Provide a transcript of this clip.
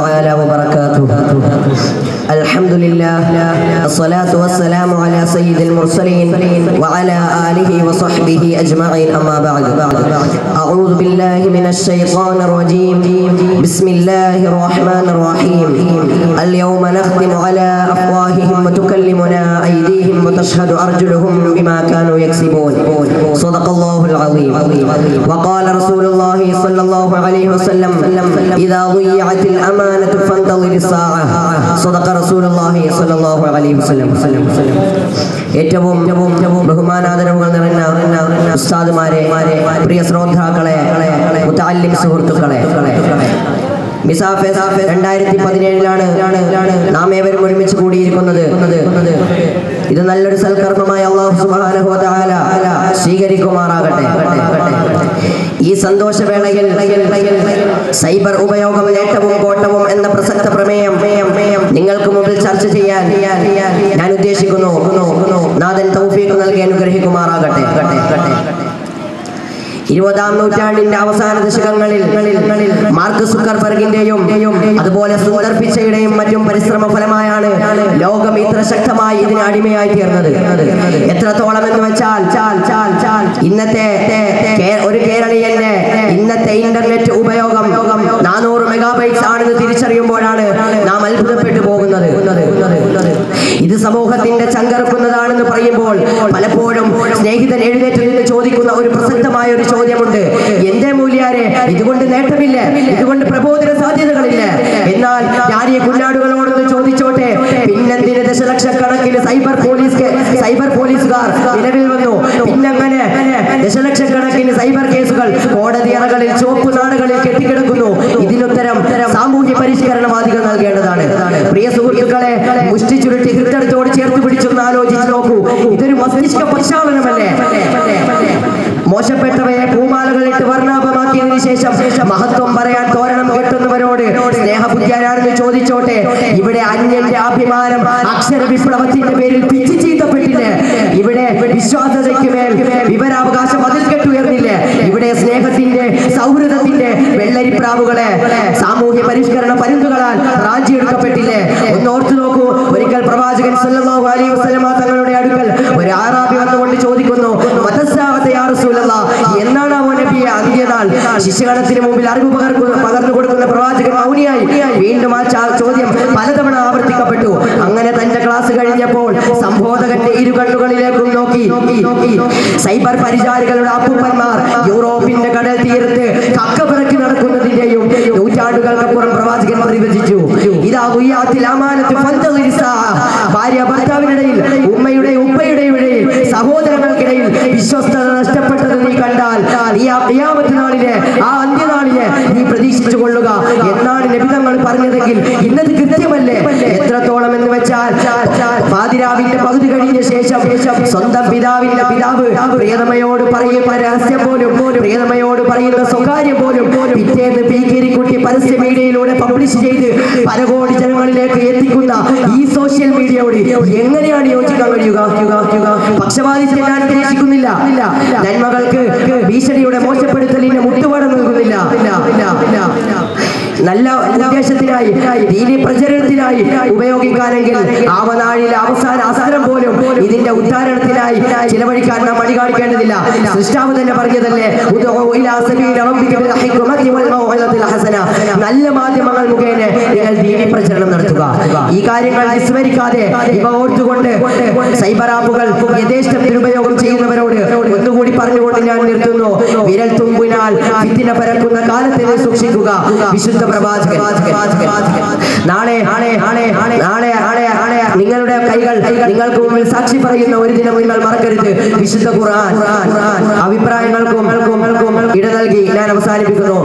تعالى وبركاته. الحمد لله الصلاة والسلام على سيد المرسلين وعلى آله وصحبه أجمعين أما بعد. أعوذ بالله من الشيطان الرجيم. بسم الله الرحمن الرحيم. اليوم نختم على أفواههم وتكلمنا أيديهم وتشهد أرجلهم بما كانوا يكسبون صدق الله العظيم وقال رسول الله صلى الله عليه وسلم إذا ضيعت الأمانة فانتظر الساعة صدق رسول الله صلى الله عليه وسلم ഏറ്റവും ഏറ്റവും ബഹുമാനാദരവുകൾ നിറഞ്ഞ ഉസ്താദുമാരെ പ്രിയ ശ്രോതാക്കളെ മുത്താലിം സുഹൃത്തുക്കളെ മിസാഫെ രണ്ടായിരത്തി പതിനേഴിലാണ് നാം ഏവരും ഒരുമിച്ച് കൂടിയിരിക്കുന്നത് ഇത് നല്ലൊരു സൽക്കർമ്മമായി അള്ളാഹു തആല സ്വീകരിക്കുമാറാകട്ടെ. ഈ സന്തോഷവേളയിൽ സൈബർ ഉപയോഗം നേട്ടവും കോട്ടവും എന്ന പ്രസക്ത പ്രമേയം നിങ്ങൾക്ക് മുമ്പിൽ ചർച്ച ചെയ്യാൻ ഞാൻ ഉദ്ദേശിക്കുന്നു. നാഥൻ തൗഫീഖ് നൽകി അനുഗ്രഹിക്കുമാറാകട്ടെ. ഇരുപതാം നൂറ്റാണ്ടിന്റെ അവസാന ദശകങ്ങളിൽ മാർക്ക് സുക്കർബർഗിന്റെയും അതുപോലെ സുന്ദർ മറ്റും പരിശ്രമ ഫലമായാണ് ലോകം ഇത്ര ശക്തമായി ഇതിന് അടിമയായി തീർന്നത്. എത്രത്തോളം എന്ന് വെച്ചാൽ ചാൽ ചാൽ ചാൽ ഇന്നത്തെ ഒരു സമൂഹത്തിന്റെ ചങ്കറക്കുന്നതാണെന്ന് പറയുമ്പോൾ പലപ്പോഴും സ്നേഹിതൻ എഴുന്നേറ്റ് നിന്ന് ചോദിക്കുന്ന ഒരു പ്രസക്തമായ ഒരു ചോദ്യമുണ്ട്. എന്റെ മൂല്യാരെ ഇതുകൊണ്ട് നേട്ടമില്ല. ഇതുകൊണ്ട് പ്രബോധന സാധ്യതകളില്ല. എന്നാൽ ഈ കുഞ്ഞാടുകളോടൊന്ന് ചോദിച്ചോട്ടെ. പിന്നെന്തിന് ദശലക്ഷക്കണക്കിന് സൈബർ പോലീസ് സൈബർ പോലീസുകാർ നിലവിൽ വന്നു? പിന്നങ്ങനെ? ദശലക്ഷക്കണക്കിന് സൈബർ കേസുകൾ കോടതി അറകളിൽ ചുവപ്പ് നാടുകളിൽ കെട്ടിക്കിടക്കുന്നു. ഇതിനുത്തരം മസ്തിഷ്ക മോശപ്പെട്ടവയെ പൂമാലകളിട്ട് വർണാഭമാക്കിയതിനു ശേഷം മഹത്വം പറയാൻ തോരണം കെട്ടുന്നവരോട് സ്നേഹബുദ്ധിയാരാണെന്ന് ചോദിച്ചോട്ടെ? ഇവിടെ അന്യന്റെ അഭിമാനം അക്ഷര വിപ്ലവത്തിന്റെ പേരിൽ പിച്ചു ചീത്തപ്പെട്ടില്ലേ? ഇവിടെ വിശ്വാസതയ്ക്ക് മേൽ വിവരാവകാശം അതിൽ കെട്ടുയർന്നില്ലേ? ഇവിടെ സ്നേഹത്തിന്റെ സൗഹൃദത്തിന്റെ വെള്ളരിപ്രാവുകളെ ശിശുഗണത്തിന് മുമ്പിൽ അറിവ് പകർക്കുന്ന പകർന്നു കൊടുക്കുന്ന പ്രവാചകൻ മൗനിയായി വീണ്ടും ആ ചോദ്യം പലതവണ ആവർത്തിക്കപ്പെട്ടു. അങ്ങനെ തന്റെ ക്ലാസ് കഴിഞ്ഞപ്പോൾ സംബോധകന്റെ ഇരു കണ്ണുകളിലേക്കും നോക്കി. സൈബർ പരിചാരികളുടെ അപ്പൂപ്പന്മാർ യൂറോപ്പിന്റെ കടൽ തീരത്ത് കക്കപിറക്കി നടക്കുന്നതിന്റെയും നൂറ്റാണ്ടുകൾക്കപ്പുറം പ്രവാചകൻ നിർവചിച്ചു ഇതാ ഉയ്യാത്തിൽ. ഭാര്യ ഭർത്താവിനിടയിൽ ഉമ്മയുടെ ഉപ്പയുടെ ഇടയിൽ സഹോദരങ്ങൾക്കിടയിൽ വിശ്വസ്തത പറഞ്ഞതെങ്കിൽ ഇന്നത് കൃത്യമല്ലേ? എത്രത്തോളം എന്ന് വെച്ചാൽ പാതിരാവിന്റെ പകുതി കഴിഞ്ഞ ശേഷം സ്വന്തം പിതാവിന്റെ പിതാവ് പ്രിയതമയോട് പറയുന്ന രഹസ്യം പോലും പ്രിയതമയോട് പറയുന്ന സ്വകാര്യം പോലും പിറ്റേന്ന് പി കീരിക്കുട്ടി പരസ്യ മീഡിയയിലൂടെ പബ്ലിഷ് ചെയ്ത് പരകോടി ജനങ്ങളിലേക്ക് എത്തിക്കുന്ന ഈ സോഷ്യൽ മീഡിയയോട് എങ്ങനെയാണ് യോജിക്കാൻ കഴിയുക? പക്ഷപാതിത്വം ഞാൻ ഉദ്ദേശിക്കുന്നില്ല നന്മകൾക്ക് ഭീഷണിയുടെ മോശപ്പെടുത്തലിന് നല്ല ഉദ്ദേശത്തിനായി ദീനി പ്രചരണത്തിനായി ഉപയോഗിക്കാനെങ്കിൽ ആവനാഴിലെ അവസാന അവസരം പോലും ഇതിന്റെ ഉദ്ധാരണത്തിനായി ചിലവഴിക്കാൻ നാം മടി കാണിക്കേണ്ടതില്ല സൃഷ്ടാവ് തന്നെ പറഞ്ഞതല്ലേ നല്ല മാധ്യമങ്ങൾ മുഖേന ദീനി പ്രചരണം നടത്തുക. ഈ കാര്യങ്ങൾ വിസ്മരിക്കാതെ ഇവ ഓർത്തുകൊണ്ട് സൈബർ ആപ്പുകൾ യഥേഷ്ടം ദുരുപയോഗം ചെയ്യുന്നവരോട് ഒന്നുകൂടി പറഞ്ഞുകൊണ്ട് ഞാൻ നിർത്തുന്നു. വിരൽ തുമ്പിനാൽ പരക്കുന്ന കാലത്തെ നീ സൂക്ഷിക്കുക. വിശുദ്ധ പ്രവാചകൻ. നാളെ നാളെ നാളെ നാളെ നാളെ നിങ്ങളുടെ കൈകൾ നിങ്ങൾക്ക് മുമ്പിൽ സാക്ഷി പറയുന്ന ഒരു ദിനം നിങ്ങൾ മറക്കരുത്. വിശുദ്ധ ഖുർആൻ. അഭിപ്രായങ്ങൾക്കും ഇട നൽകി ഞാൻ അവസാനിപ്പിക്കുന്നു.